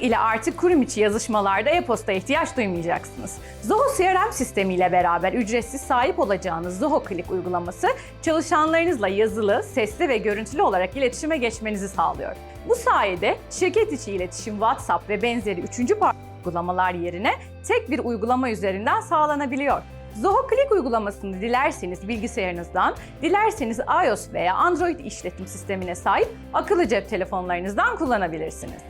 ile artık kurum içi yazışmalarda e-posta ihtiyaç duymayacaksınız. Zoho CRM sistemi ile beraber ücretsiz sahip olacağınız Zoho Click uygulaması çalışanlarınızla yazılı, sesli ve görüntülü olarak iletişime geçmenizi sağlıyor. Bu sayede şirket içi iletişim WhatsApp ve benzeri üçüncü parti uygulamalar yerine tek bir uygulama üzerinden sağlanabiliyor. Zoho Click uygulamasını dilerseniz bilgisayarınızdan, dilerseniz iOS veya Android işletim sistemine sahip akıllı cep telefonlarınızdan kullanabilirsiniz.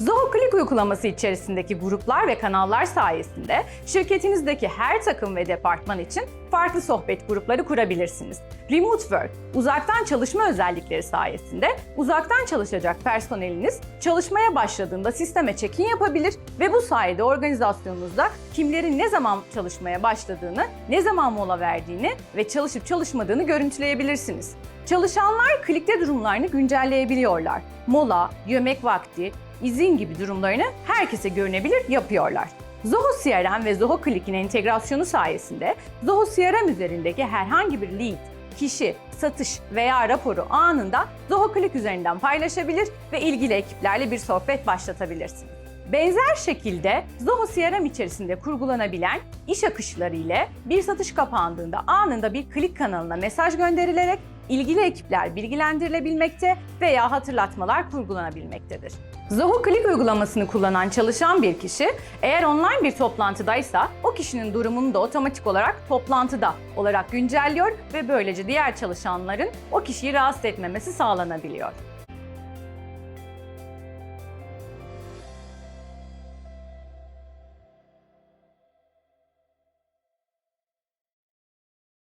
Zoho Click uygulaması içerisindeki gruplar ve kanallar sayesinde şirketinizdeki her takım ve departman için farklı sohbet grupları kurabilirsiniz. Remote Work, uzaktan çalışma özellikleri sayesinde uzaktan çalışacak personeliniz çalışmaya başladığında sisteme check-in yapabilir ve bu sayede organizasyonunuzda kimlerin ne zaman çalışmaya başladığını, ne zaman mola verdiğini ve çalışıp çalışmadığını görüntüleyebilirsiniz. Çalışanlar klikte durumlarını güncelleyebiliyorlar. Mola, yemek vakti, izin gibi durumlarını herkese görünebilir yapıyorlar. Zoho CRM ve Zoho Click'in entegrasyonu sayesinde Zoho CRM üzerindeki herhangi bir lead, kişi, satış veya raporu anında Zoho Click üzerinden paylaşabilir ve ilgili ekiplerle bir sohbet başlatabilirsiniz. Benzer şekilde Zoho CRM içerisinde kurgulanabilen iş akışları ile bir satış kapandığında anında bir klik kanalına mesaj gönderilerek ilgili ekipler bilgilendirilebilmekte veya hatırlatmalar kurgulanabilmektedir. Zoho Click uygulamasını kullanan çalışan bir kişi eğer online bir toplantıdaysa o kişinin durumunu da otomatik olarak toplantıda olarak güncelliyor ve böylece diğer çalışanların o kişiyi rahatsız etmemesi sağlanabiliyor.